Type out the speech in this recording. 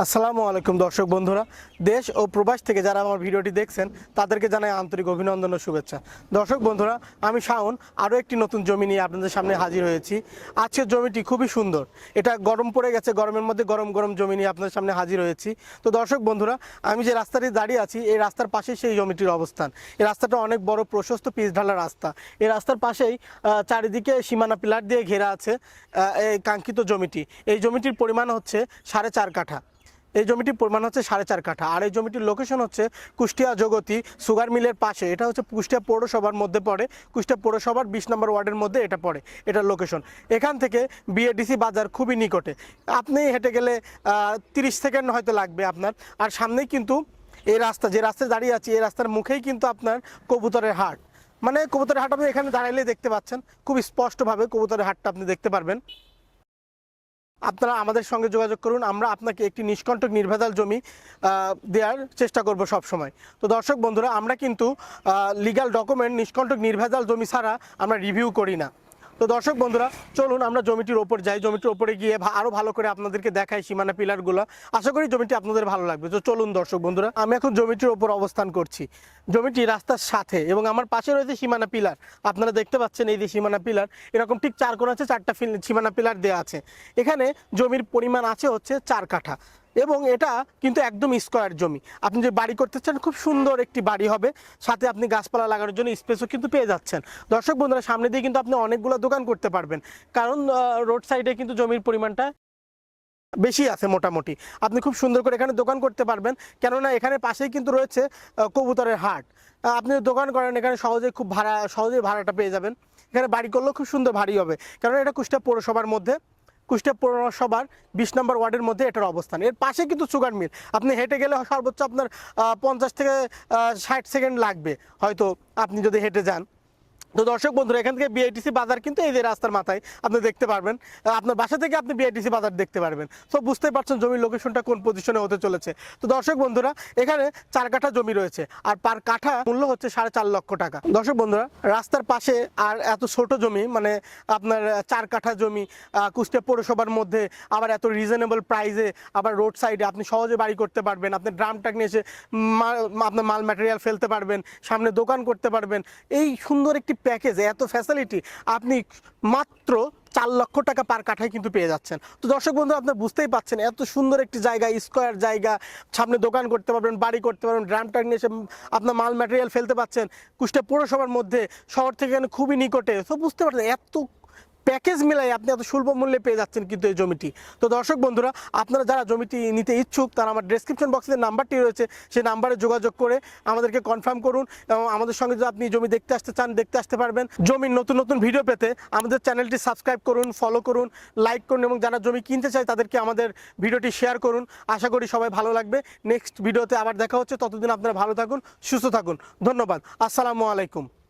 আসসালামু আলাইকুম দর্শক বন্ধুরা। দেশ ও প্রবাস থেকে যারা আমার ভিডিওটি দেখছেন, তাদেরকে জানাই আন্তরিক অভিনন্দন ও শুভেচ্ছা। দর্শক বন্ধুরা, আমি শাওন, আরও একটি নতুন জমি নিয়ে আপনাদের সামনে হাজির হয়েছি। আজকের জমিটি খুবই সুন্দর। এটা গরম পড়ে গেছে, গরমের মধ্যে গরম গরম জমি নিয়ে আপনাদের সামনে হাজির হয়েছি। তো দর্শক বন্ধুরা, আমি যে রাস্তাটি দাঁড়িয়ে আছি, এই রাস্তার পাশেই সেই জমিটির অবস্থান। এই রাস্তাটা অনেক বড়, প্রশস্ত পিচ ঢালা রাস্তা। এই রাস্তার পাশেই চারিদিকে সীমানা পিলার দিয়ে ঘেরা আছে এই কাঙ্ক্ষিত জমিটি। এই জমিটির পরিমাণ হচ্ছে সাড়ে চার কাঠা। এই জমিটির পরিমাণ হচ্ছে সাড়ে চার কাঠা। আর এই জমিটির লোকেশন হচ্ছে কুষ্টিয়া জগতি সুগার মিলের পাশে। এটা হচ্ছে কুষ্টিয়া পৌরসভার মধ্যে পড়ে। কুষ্টিয়া পৌরসভার বিশ নম্বর ওয়ার্ডের মধ্যে এটা পড়ে, এটার লোকেশন এখান থেকে বিএডিসি বাজার খুবই নিকটে। আপনি হেঁটে গেলে তিরিশ সেকেন্ড হয়তো লাগবে আপনার। আর সামনেই কিন্তু এই রাস্তা, যে রাস্তায় দাঁড়িয়ে আছি, এই রাস্তার মুখেই কিন্তু আপনার কবুতরের হাট। মানে কবুতরের হাট আপনি এখানে দাঁড়াইলে দেখতে পাচ্ছেন। খুব স্পষ্টভাবে কবুতরের হাটটা আপনি দেখতে পারবেন। আপনারা আমাদের সঙ্গে যোগাযোগ করুন। আমরা আপনাকে একটি নিষ্কণ্টক নির্ভেদাল জমি দেওয়ার চেষ্টা করব সব সময় তো দর্শক বন্ধুরা, আমরা কিন্তু লিগাল ডকুমেন্ট নিষ্কণ্টক নির্ভেজাল জমি ছাড়া আমরা রিভিউ করি না। তো দর্শক বন্ধুরা, চলুন আমরা জমিটির ওপর যাই। জমিটির ওপরে গিয়ে আরও ভালো করে আপনাদেরকে দেখাই সীমানা পিলারগুলো। আশা করি জমিটি আপনাদের ভালো লাগবে। তো চলুন দর্শক বন্ধুরা, আমি এখন জমিটির ওপর অবস্থান করছি। জমিটি রাস্তার সাথে এবং আমার পাশে রয়েছে সীমানা পিলার। আপনারা দেখতে পাচ্ছেন এই যে সীমানা পিলার, এরকম ঠিক চার কোণ আছে চারটা সীমানা পিলার দেওয়া আছে। এখানে জমির পরিমাণ আছে হচ্ছে চার কাঠা। এবং এটা কিন্তু একদম স্কোয়ার জমি। আপনি যে বাড়ি করতে চান, খুব সুন্দর একটি বাড়ি হবে। সাথে আপনি গাছপালা লাগানোর জন্য স্পেসও কিন্তু পেয়ে যাচ্ছেন। দর্শক বন্ধুরা, সামনে দিয়ে কিন্তু আপনি অনেকগুলো দোকান করতে পারবেন। কারণ রোড সাইডে কিন্তু জমির পরিমাণটা বেশি আছে মোটামুটি। আপনি খুব সুন্দর করে এখানে দোকান করতে পারবেন। কেননা এখানে পাশেই কিন্তু রয়েছে কবুতরের হাট। আপনি দোকান করেন, এখানে সহজেই খুব ভাড়া, সহজেই ভাড়াটা পেয়ে যাবেন। এখানে বাড়ি করলেও খুব সুন্দর ভারী হবে। কারণ এটা কুষ্টা পৌরসভার মধ্যে। কুষ্টিয়া পৌরসভার বিশ নম্বর ওয়ার্ডের মধ্যে এটার অবস্থান। এর পাশে কিন্তু সুগার মিল। আপনি হেঁটে গেলে সর্বোচ্চ আপনার পঞ্চাশ থেকে ষাট সেকেন্ড লাগবে। হয়তো আপনি যদি হেঁটে যান। তো দর্শক বন্ধুরা, এখান থেকে বিআইটিসি বাজার কিন্তু এই যে রাস্তার মাথায় আপনি দেখতে পারবেন। আপনার বাসা থেকে আপনি বিআইটিসি বাজার দেখতে পারবেন। তো বুঝতে পারছেন জমির লোকেশনটা কোন পজিশনে হতে চলেছে। তো দর্শক বন্ধুরা, এখানে চার কাঠা জমি রয়েছে আর পার কাঠা মূল্য হচ্ছে সাড়ে চার লক্ষ টাকা। দর্শক বন্ধুরা, রাস্তার পাশে আর এত ছোট জমি মানে আপনার চার কাঠা জমি কুষ্টিয়া পৌরসভার মধ্যে আবার এত রিজনেবল প্রাইসে আবার রোড সাইডে আপনি সহজে বাড়ি করতে পারবেন। আপনি ড্রাম টাক নিয়ে এসে আপনার মাল ম্যাটেরিয়াল ফেলতে পারবেন, সামনে দোকান করতে পারবেন। এই সুন্দর একটি প্যাকেজ এত ফ্যাসিলিটি আপনি মাত্র চার লক্ষ টাকা পার কাঠায় কিন্তু পেয়ে যাচ্ছেন। তো দর্শক বন্ধু আপনি বুঝতেই পাচ্ছেন, এত সুন্দর একটি জায়গা স্কোয়ার জায়গা, সামনে দোকান করতে পারবেন, বাড়ি করতে পারবেন ড্রাম ট্রাক নিয়ে এসে আপনার মাল ম্যাটেরিয়াল ফেলতে পাচ্ছেন। কুষ্টিয়া পৌরসভার মধ্যে, শহর থেকে খুবই নিকটে। তো বুঝতে পারছেন, এত প্যাকেজ মিলাই আপনি এত সুলভ মূল্যে পেয়ে যাচ্ছেন কিন্তু এই জমিটি। তো দর্শক বন্ধুরা, আপনারা যারা জমিটি নিতে ইচ্ছুক, তারা আমার ডেসক্রিপশন বক্সে নাম্বারটি রয়েছে, সেই নাম্বারে যোগাযোগ করে আমাদেরকে কনফার্ম করুন এবং আমাদের সঙ্গে যদি আপনি জমি দেখতে আসতে চান, দেখতে আসতে পারবেন। জমির নতুন নতুন ভিডিও পেতে আমাদের চ্যানেলটি সাবস্ক্রাইব করুন ফলো করুন লাইক করুন এবং যারা জমি কিনতে চায়, তাদেরকে আমাদের ভিডিওটি শেয়ার করুন। আশা করি সবাই ভালো লাগবে। নেক্সট ভিডিওতে আবার দেখা হচ্ছে। ততদিন আপনারা ভালো থাকুন, সুস্থ থাকুন। ধন্যবাদ। আসসালামু আলাইকুম।